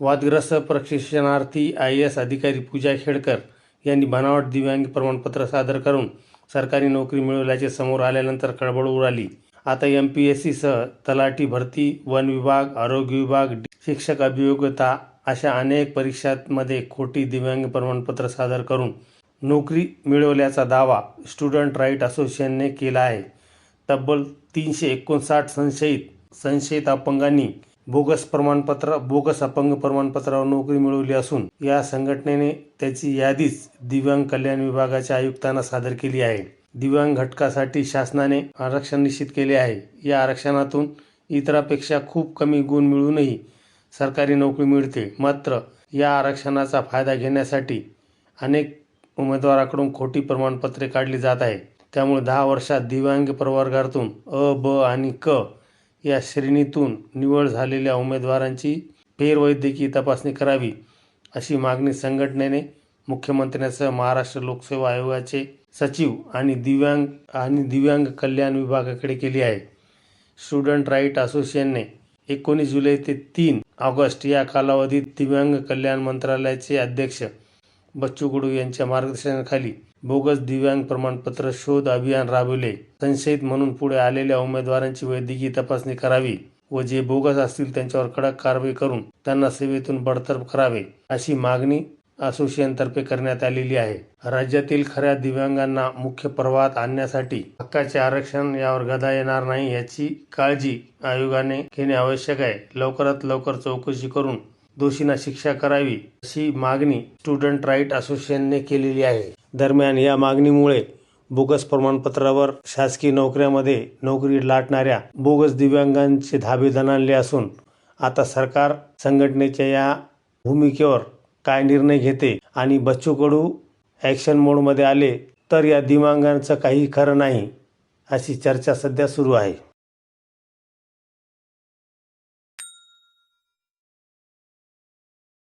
वादग्रस्त प्रशिक्षणार्थी I S अधिकारी पूजा खेडकर यांनी बनावट दिव्यांग प्रमाणपत्र सादर करून सरकारी नोकरी मिळवल्याचे समोर आल्यानंतर खळबळ उडाली. आता एम पी एस सीसह तलाठी भरती वन विभाग आरोग्य विभाग शिक्षक अभियोग्यता अशा अनेक परीक्षांमध्ये खोटी दिव्यांग प्रमाणपत्र सादर करून नोकरी मिळवल्याचा दावा स्टुडंट राईट असोसिएशनने केला आहे. तब्बल तीनशे एकोणसाठ संशयित संशयित अपंगांनी बोगस प्रमाणपत्र बोगस अपंग प्रमाणपत्रावर नोकरी मिळवली असून या संघटनेने त्याची यादीच दिव्यांग कल्याण विभागाच्या आयुक्तांना सादर केली आहे. दिव्यांग घटकासाठी शासनाने आरक्षण निश्चित केले आहे. या आरक्षणातून इतरांपेक्षा खूप कमी गुण मिळूनही सरकारी नोकरी मिळते. मात्र या आरक्षणाचा फायदा घेण्यासाठी अनेक उमेदवाराकडून खोटी प्रमाणपत्रे काढली जात आहे त्यामुळे दहा वर्षात दिव्यांग प्रवर्गातून अ ब आणि क या श्रेणीतून निवड झालेल्या उमेदवारांची फेरवैद्यकीय तपासणी करावी अशी मागणी संघटनेने मुख्यमंत्र्यांसह महाराष्ट्र लोकसेवा आयोगाचे सचिव आणि दिव्यांग आणि दिव्यांग कल्याण विभागाकडे केली आहे. स्टुडंट राईट असोसिएशनने एकोणीस जुलै ते तीन ऑगस्ट या कालावधीत दिव्यांग कल्याण मंत्रालयाचे अध्यक्ष बच्चू कडू यांच्या मार्गदर्शनाखाली बोगस दिव्यांग प्रमाणपत्र शोध अभियान राबविले. संशयित म्हणून पुढे आलेल्या उमेदवारांची वैद्यकीय तपासणी करावी व जे बोगस असतील त्यांच्यावर कडक कारवाई करून त्यांना सेवेतून बडतर्फ करावे अशी मागणी असोसिएशनतर्फे करण्यात आलेली आहे. राज्यातील खऱ्या दिव्यांगांना मुख्य प्रवाहात आणण्यासाठी हक्काचे आरक्षण यावर गदा येणार नाही याची काळजी आयोगाने घेणे आवश्यक आहे. लवकरात लवकर चौकशी करून दोषींना शिक्षा करावी अशी मागणी स्टुडंट राईट असोसिएशनने केलेली आहे. दरम्यान या मागणीमुळे बोगस प्रमाणपत्रावर शासकीय नोकऱ्यामध्ये नोकरी लाटणाऱ्या बोगस दिव्यांगांचे धाबे दणाणले असून आता सरकार संघटनेच्या या भूमिकेवर काय निर्णय घेते आणि बच्चू कडू ॲक्शन मोडमध्ये आले तर या दिव्यांगांचं काही खरं नाही अशी चर्चा सध्या सुरू आहे.